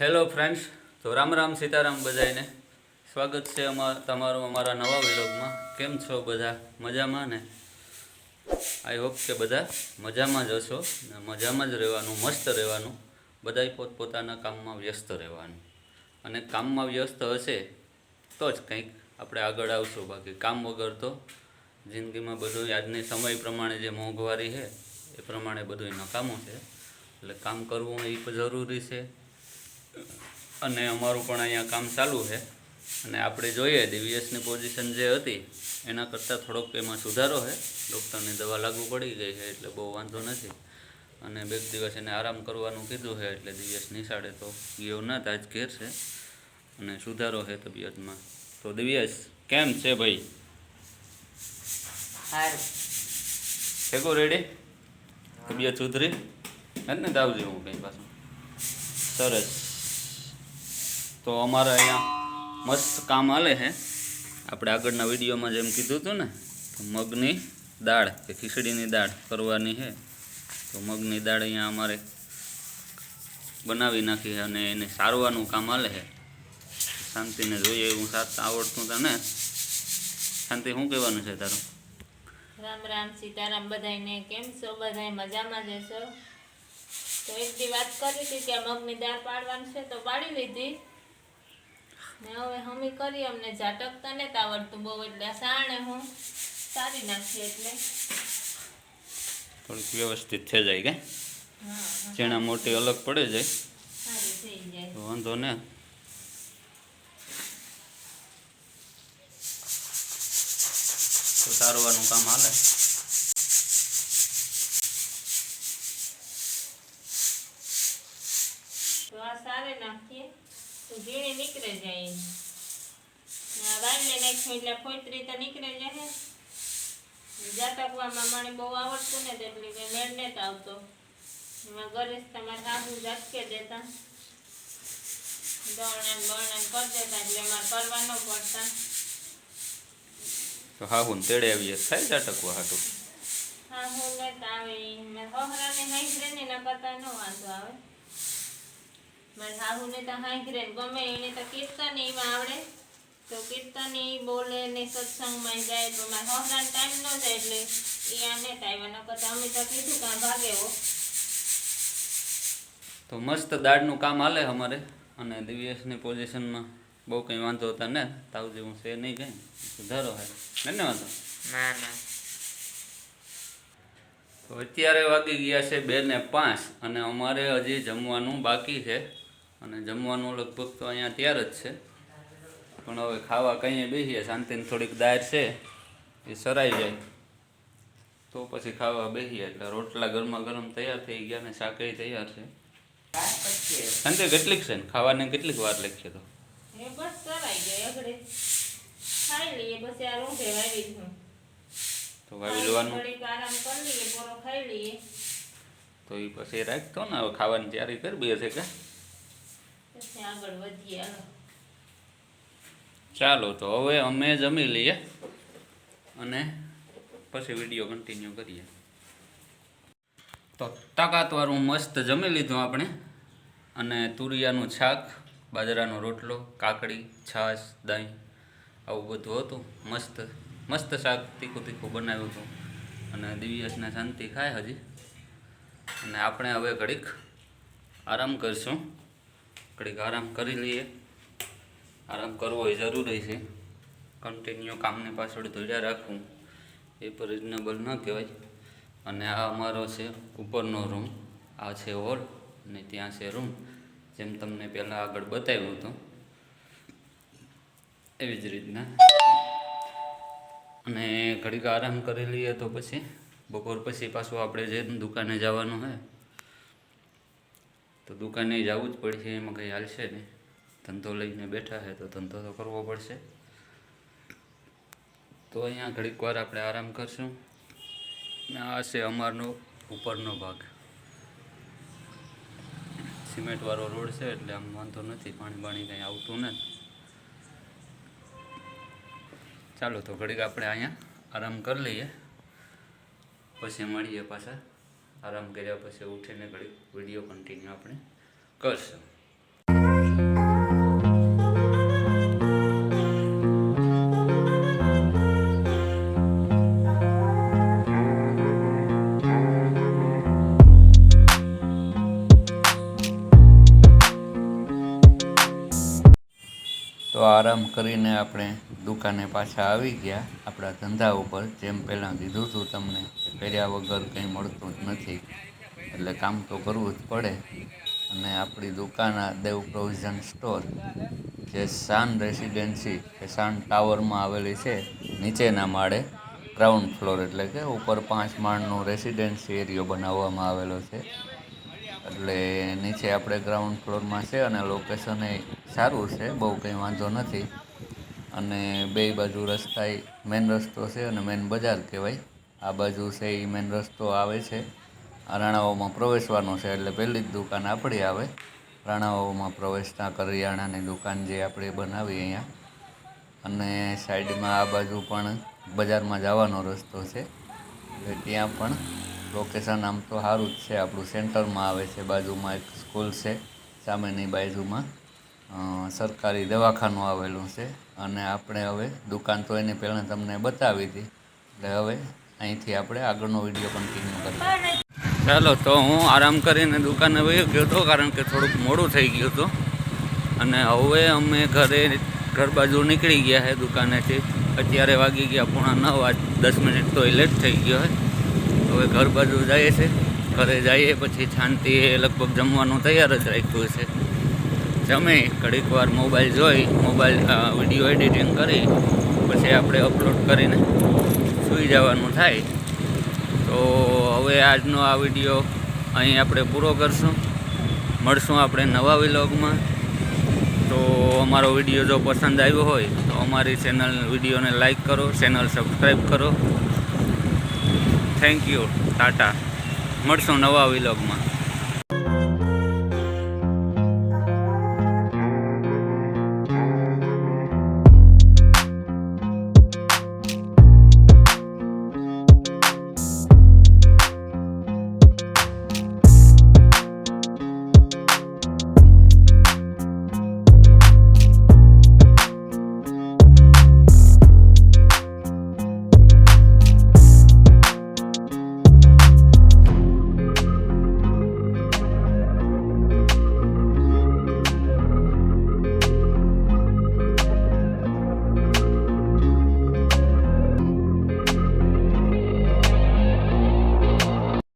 Hello friends તો રામ રામ સીતારામ બધાને સ્વાગત છે અમારા તમારું અમારા નવા વિલોગમાં. કેમ છો બધા? મજામાં ને? આઈ હોપ કે બધા મજામાં જ હશો ને મજામાં જ રહેવાનું, મસ્ત રહેવાનું. બધાય પોતપોતાના કામમાં વ્યસ્ત રહેવાનું. અને કામમાં વ્યસ્ત હશે તો જ કંઈક આપણે આગળ આવશું. બાકી કામ વગર તો જિંદગીમાં બધું આજની સમય પ્રમાણે જે મોંઘવારી છે, એ પ્રમાણે બધું નકામું છે. એટલે કામ કરવું એ જરૂરી છે. અને અમારું પણ અહીંયા કામ ચાલુ છે. અને આપણે જોઈએ ડીવીએસની પોઝિશન જે હતી એના કરતાં થોડોક એમાં સુધારો છે. ડૉક્ટરની દવા લાગુ પડી ગઈ છે એટલે બહુ વાંધો નથી. અને બે દિવસ એને આરામ કરવાનું કીધું છે એટલે દિવસ નિશાળે તો ગયો ના તાજ ઘેર છે. અને સુધારો છે તબિયતમાં. તો દિવ્યેશ કેમ છે ભાઈ? ભેગો રેડી તબિયત સુધરી? હે ને દાવજો હું કંઈ પાછું? સરસ. તો અમારે અહીંયા મસ્ત કામ હાલે છે. આપણે આગળના વિડીયોમાં જેમ કીધું હતું ને કે મગની દાળ, કે ખીચડીની દાળ કરવાની છે. તો મગની દાળ અહીંયા અમારે બનાવી નાખી છે અને એને સારવાનું કામ હાલે છે. શાંતિને જોઈએ એવું સાથ આવડતું તને શાંતિ, શું કહેવાનું છે તારું? રામ રામ, સીતારામ, બધાયને કેમ છો? બધાય મજામાં જ હશો? તો એક વાત કરી હતી કે મગની દાળ પાડવાની છે, તો પાડી લીધી. ને હવે હમી કરી અમને ઝાટકતા ને આવડતું બહુ એટલે સાણે હું સારી નાખી એટલે. થોડીક વ્યવસ્થિત થઈ જાય કે? ચણા મોટી અલગ પડે જાય. વાંધો ને. તો સારવાનું કામ હાલે. તો આ સારે નાખીએ. તો ઝીણી નીકળે જાય ને આ વાળને નાખ્યું એટલે ફોતરી તો નીકળે જાય ઝાટકવામાં મને બહુ આવડતું ને એટલે કંઈ મેળ નહોતો આવતો. એમાં ગરેશ તમારે સાસુ ઝટકે દેતા. દોણા બરણા કરી દેતા એટલે એમાં કરવા ન પડતા. તો હા હું તેડે આવીએ. થાય ઝાટકવા હાટું? હા હું લેતા આવે ઈ. મેં હોહરાને હાંગરે ને એના કરતા ન વાંધો આવે. મારે હાહુને તો હાંકરે ગમે એને તો કીર્તન એમાં આવડે. તો કીર્તન એ બોલે ને સત્સંગમાં જાય તો મારે હોહરાને ટાઈમ ન જાય એટલે એ આને ટાઈમ ન કરતા અમે તો કીધું કાં ભાગે હો. તો મસ્ત દાળનું કામ હાલે અમારે. અને દિવ્યેશની પોઝિશનમાં બહુ કંઈ વાંધો હતા ને તાવ જેવું છે નહીં કંઈ. સુધારો હે ને ને વાંધો? ના ના. તો અત્યારે વાગી ગયા છે બે ને પાંચ અને અમારે હજી જમવાનું બાકી છે. અને જમવાનું લગભગ તો અહીંયા તૈયાર જ છે. પણ હવે ખાવા કંઈ બેસીએ શાંતિને થોડીક દાળ છે એ સરાઈ જાય. તો પછી ખાવા બેસીએ એટલે રોટલા ગરમા ગરમ તૈયાર થઈ ગયા ને શાકઈ તૈયાર છે. શાંતિ કેટલીક છે ને? ખાવાને કેટલીક વાર લખીએ તો? તો વાવી લેવાનું? તો એ પછી રાખતો ને હવે ખાવાની તૈયારી કરી બે છે કે? ચાલો, તો હવે અમે જમી લઈએ અને પછી વીડિયો કન્ટિન્યુ કરીએ. તો તાકાતવાળું મસ્ત જમી લીધું આપણે. અને તુરિયાનું શાક, બાજરાનો રોટલો, કાકડી, છાશ, દહીં, આવું બધું હતું. મસ્ત મસ્ત શાક તીખું તીખું બનાવ્યું હતું. અને દિવ્યસને શાંતિ ખાય હજી. અને આપણે હવે ઘડીક આરામ કરશું. ઘડીક આરામ કરી લઈએ. આરામ કરવો એ જરૂરી છે. કન્ટિન્યુ કામની પાછળ ધોડ્યા રાખવું એ પણ રિઝનેબલ ન કહેવાય. અને આ અમારો છે ઉપરનો રૂમ આ છે હોલ અને ત્યાં છે રૂમ જેમ તમને પહેલાં આગળ બતાવ્યું હતું. એવી જ રીતના. અને ઘડીક આરામ કરી લઈએ તો પછી, બપોર પછી પાછું આપણે જે દુકાને જવાનું હોય તો દુકાને જવું જ પડશે, એમાં કંઈ હાલશે નહીં. ધંધો લઈને બેઠા છે તો ધંધો તો કરવો પડશે. તો અહીંયા ઘડીક વાર આપણે આરામ કરશું. ને આ છે અમારનો ઉપરનો ભાગ. સિમેન્ટવાળો રોડ છે એટલે આમ વાંધો નથી, પાણી બાણી કંઈ આવતું નથી. ચાલો તો ઘડીક આપણે અહીંયા આરામ કરી લઈએ. પછી મળીએ પાછા. આરામ કર્યા પછી ઉઠીને ઘડી વીડિયો કન્ટિન્યુ આપણે કરશું. તો આરામ કરીને આપણે દુકાને પાછા આવી ગયા, આપણા ધંધા ઉપર. જેમ પહેલાં દીધું હતું તમને. કર્યા વગર કંઈ મળતું જ નથી. એટલે કામ તો કરવું જ પડે. અને આપણી દુકાન દેવ પ્રોવિઝન સ્ટોર, જે શાન રેસિડેન્સી કે શાન ટાવરમાં આવેલી છે, નીચેના માળે, ગ્રાઉન્ડ ફ્લોર એટલે કે ઉપર પાંચ માળનો રેસિડેન્સી એરિયો બનાવવામાં આવેલો છે. એટલે નીચે આપણે ગ્રાઉન્ડ ફ્લોરમાં છે અને લોકેશન એ સારું છે, બહુ કંઈ વાંધો નથી. અને બે બાજુ રસ્તા મેન રસ્તો છે અને મેન બજાર કહેવાય. આ બાજુ છે એ મેન રસ્તો આવે છે. રાણાઓમાં પ્રવેશવાનો છે, એટલે પહેલી જ દુકાન આપણી આવે. રાણાઓમાં પ્રવેશતા કરિયાણાની દુકાન જે આપણે બનાવી અહીંયા. અને સાઈડમાં આ બાજુ પણ બજારમાં જવાનો રસ્તો છે. એટલે ત્યાં પણ લોકેશન આમ તો સારું જ છે. આપણું સેન્ટરમાં આવે છે, બાજુમાં એક સ્કૂલ છે, સામેની બાજુમાં. સરકારી દવાખાનું આવેલું છે. અને આપણે હવે દુકાન તો એની પહેલાં તમને બતાવી હતી. એટલે હવે અહીંથી આપણે આગળનો વીડિયો કન્ટિન્યુ કરીએ. ચાલો, તો હું આરામ કરીને દુકાને વહી ગયો હતો કારણ કે થોડુંક મોડું થઈ ગયું હતું. અને હવે અમે ઘરે, ઘર બાજુ નીકળી ગયા છે દુકાનેથી. અત્યારે વાગી ગયા પૂણા નવ, આજ દસ મિનિટ તો લેટ થઈ ગયો હોય હવે ઘર બાજુ જઈએ છે. ઘરે જઈએ પછી શાંતિ લગભગ જમવાનું તૈયાર જ રાખ્યું છે. જમે, ઘડીક વાર મોબાઈલ જોઈ મોબાઈલ વીડિયો એડિટિંગ કરી, પછી આપણે અપલોડ કરીને સૂઈ જવાનું થાય. તો હવે આજનો આ વીડિયો અહીં આપણે પૂરો કરશું. મળશું આપણે નવા વિલોગમાં. તો અમારો વીડિયો જો પસંદ આવ્યો હોય, તો અમારી ચેનલ વિડીયોને લાઈક કરો, ચેનલ સબસ્ક્રાઈબ કરો. Thank you tata. મળશું નવા વિલોગમાં.